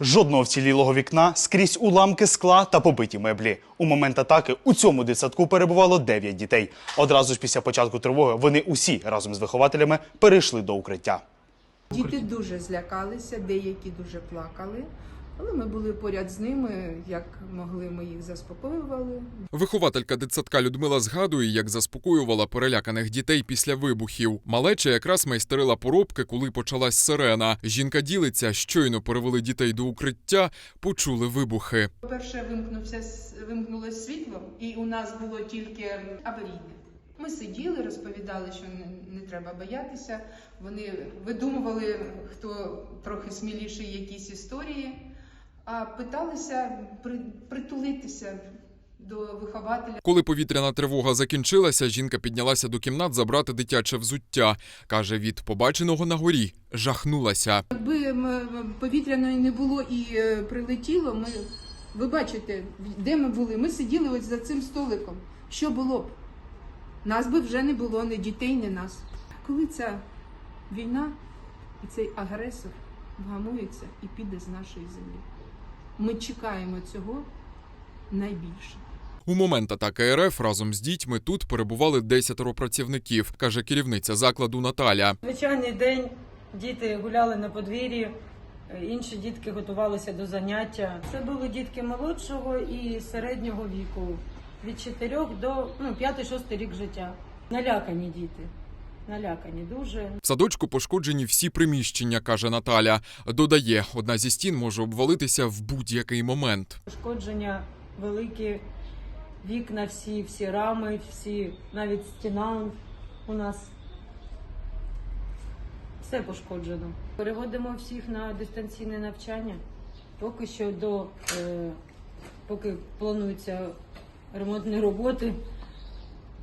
Жодного вцілілого вікна, скрізь уламки скла та побиті меблі. У момент атаки у цьому дитсадку перебувало 9 дітей. Одразу ж після початку тривоги вони усі разом з вихователями перейшли до укриття. Діти дуже злякалися, деякі дуже плакали, але ми були поряд з ними, як могли, ми їх заспокоювали. Вихователька дитсадка Людмила згадує, як заспокоювала переляканих дітей після вибухів. Малеча якраз майстерила поробки, коли почалась сирена. Жінка ділиться, щойно перевели дітей до укриття, почули вибухи. По-перше, вимкнувся с- вимкнулося світло, і у нас було тільки аварійне. Ми сиділи, розповідали, що не, не треба боятися. Вони видумували, хто трохи сміліший якісь історії, а питалися при, притулитися до вихователя. Коли повітряна тривога закінчилася, жінка піднялася до кімнат забрати дитяче взуття. Каже, від побаченого на горі жахнулася. Якби повітряної не було і е, прилетіло, ми ви бачите, де ми були. Ми сиділи ось за цим столиком. Що було б? Нас би вже не було, ні дітей, ні нас. Коли ця війна і цей агресор вгамується і піде з нашої землі. Ми чекаємо цього найбільше. У момент атаки РФ разом з дітьми тут перебували десятеро працівників, каже керівниця закладу Наталя. Звичайний день діти гуляли на подвір'ї, інші дітки готувалися до заняття. Це були дітки молодшого і середнього віку, від 4 до ну, 5-6 рік життя. Налякані діти. Налякані дуже. В садочку пошкоджені всі приміщення, каже Наталя. Додає, одна зі стін може обвалитися в будь-який момент. Пошкодження великі, вікна всі, всі рами, всі, навіть стіна у нас. Все пошкоджено. Переводимо всіх на дистанційне навчання. Поки що до е, поки плануються ремонтні роботи,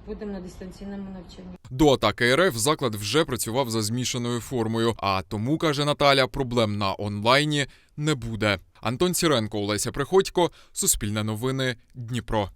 будемо на дистанційному навчанні. До атаки РФ заклад вже працював за змішаною формою. А тому, каже Наталя, проблем на онлайні не буде. Антон Сіренко, Олеся Приходько, Суспільне новини, Дніпро.